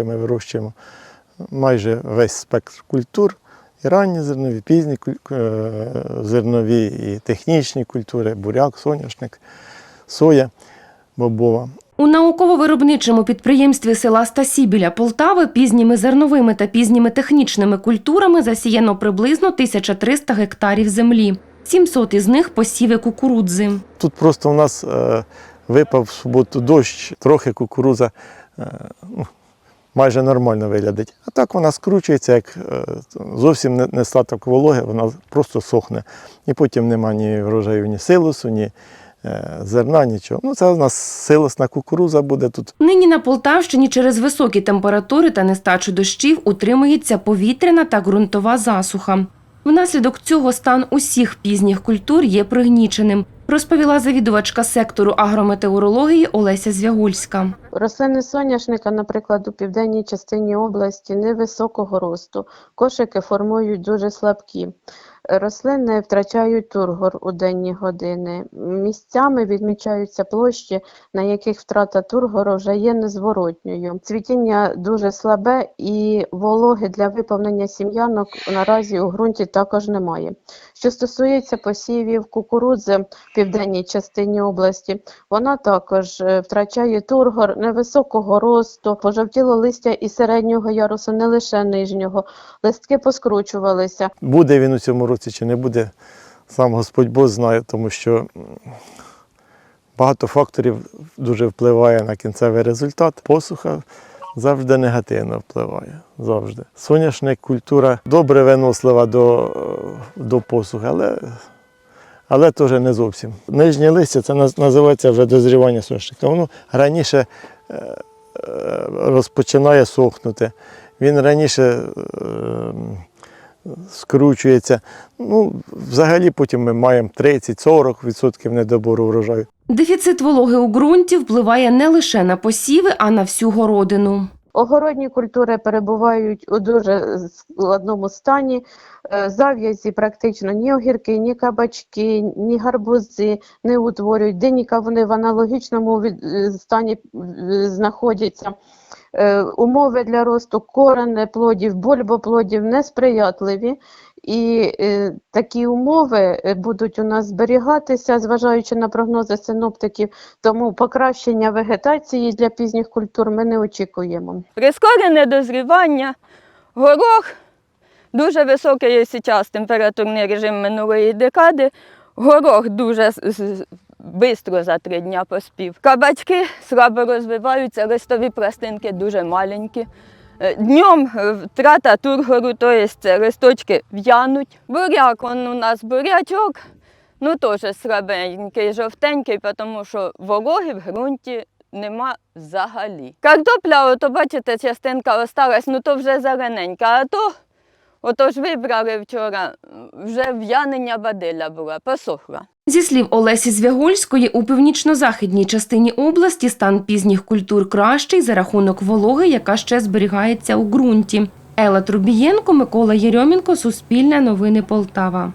роки ми вирощуємо майже весь спектр культур. І ранні зернові, пізні е, зернові, і технічні культури, буряк, соняшник, соя, бобова. У науково-виробничому підприємстві села Стасі біля Полтави пізніми зерновими та пізніми технічними культурами засіяно приблизно 1300 гектарів землі. 700 із них посіви кукурудзи. Тут просто у нас е, випав в суботу дощ, трохи кукуруза е, ну, майже нормально виглядить. А так вона скручується, як е, зовсім не- нестаток вологи, вона просто сохне. І потім нема ні врожаю, ні силосу, ні е, зерна, нічого. Ну, це у нас силосна кукуруза буде тут. Нині на Полтавщині через високі температури та нестачу дощів утримується повітряна та ґрунтова засуха. Внаслідок цього стан усіх пізніх культур є пригніченим, розповіла завідувачка сектору агрометеорології Олеся Звягульська. Рослини соняшника, наприклад, у південній частині області невисокого росту. Кошики формують дуже слабкі. Рослини втрачають тургор у денні години. Місцями відмічаються площі, на яких втрата тургору вже є незворотньою. Цвітіння дуже слабе і вологи для виповнення сім'янок наразі у ґрунті також немає. Що стосується посівів кукурудзи в південній частині області, вона також е, втрачає тургор невисокого росту, пожовтіло листя і середнього ярусу, не лише нижнього. Листки поскручувалися. Буде він у цьому році чи не буде, сам Господь Бог знає, тому що багато факторів дуже впливає на кінцевий результат. Посуха завжди негативно впливає. Завжди. Соняшник культура добре винослива до, е, до посухи, але, але теж не зовсім. Нижнє листя це називається вже дозрівання соняшника. Воно раніше е, е, розпочинає сохнути. Він раніше скручується. Ну, взагалі потім ми маємо 30-40% недобору врожаю. Дефіцит вологи у ґрунті впливає не лише на посіви, а на всю городину. Огородні культури перебувають у дуже складному стані. Е, Зав'язі практично ні огірки, ні кабачки, ні гарбузи не утворюють. Диніка вони в аналогічному е, стані е, знаходяться. Е, Умови для росту коренне плодів, бульбоплодів несприятливі. І е, такі умови е, будуть у нас зберігатися, зважаючи на прогнози синоптиків, тому покращення вегетації для пізніх культур ми не очікуємо. Прискорене дозрівання, горох, дуже високий є температурний режим минулої декади. Горох дуже швидко за три дні поспів. Кабачки слабо розвиваються, листові пластинки дуже маленькі. Е, Днем е, втрата тургору, тобто це листочки в'януть. Буряк, он у нас бурячок, ну теж слабенький, жовтенький, тому що вологи в ґрунті нема взагалі. Картопля, ото бачите, частинка осталась, ну то вже зелененька, а то ото ж вибрали вчора, вже в'янення бадиля була, посохла. Зі слів Олесі Звягольської, у північно-західній частині області стан пізніх культур кращий за рахунок вологи, яка ще зберігається у ґрунті. Ела Трубієнко, Микола Єрьомінко, Суспільне новини Полтава.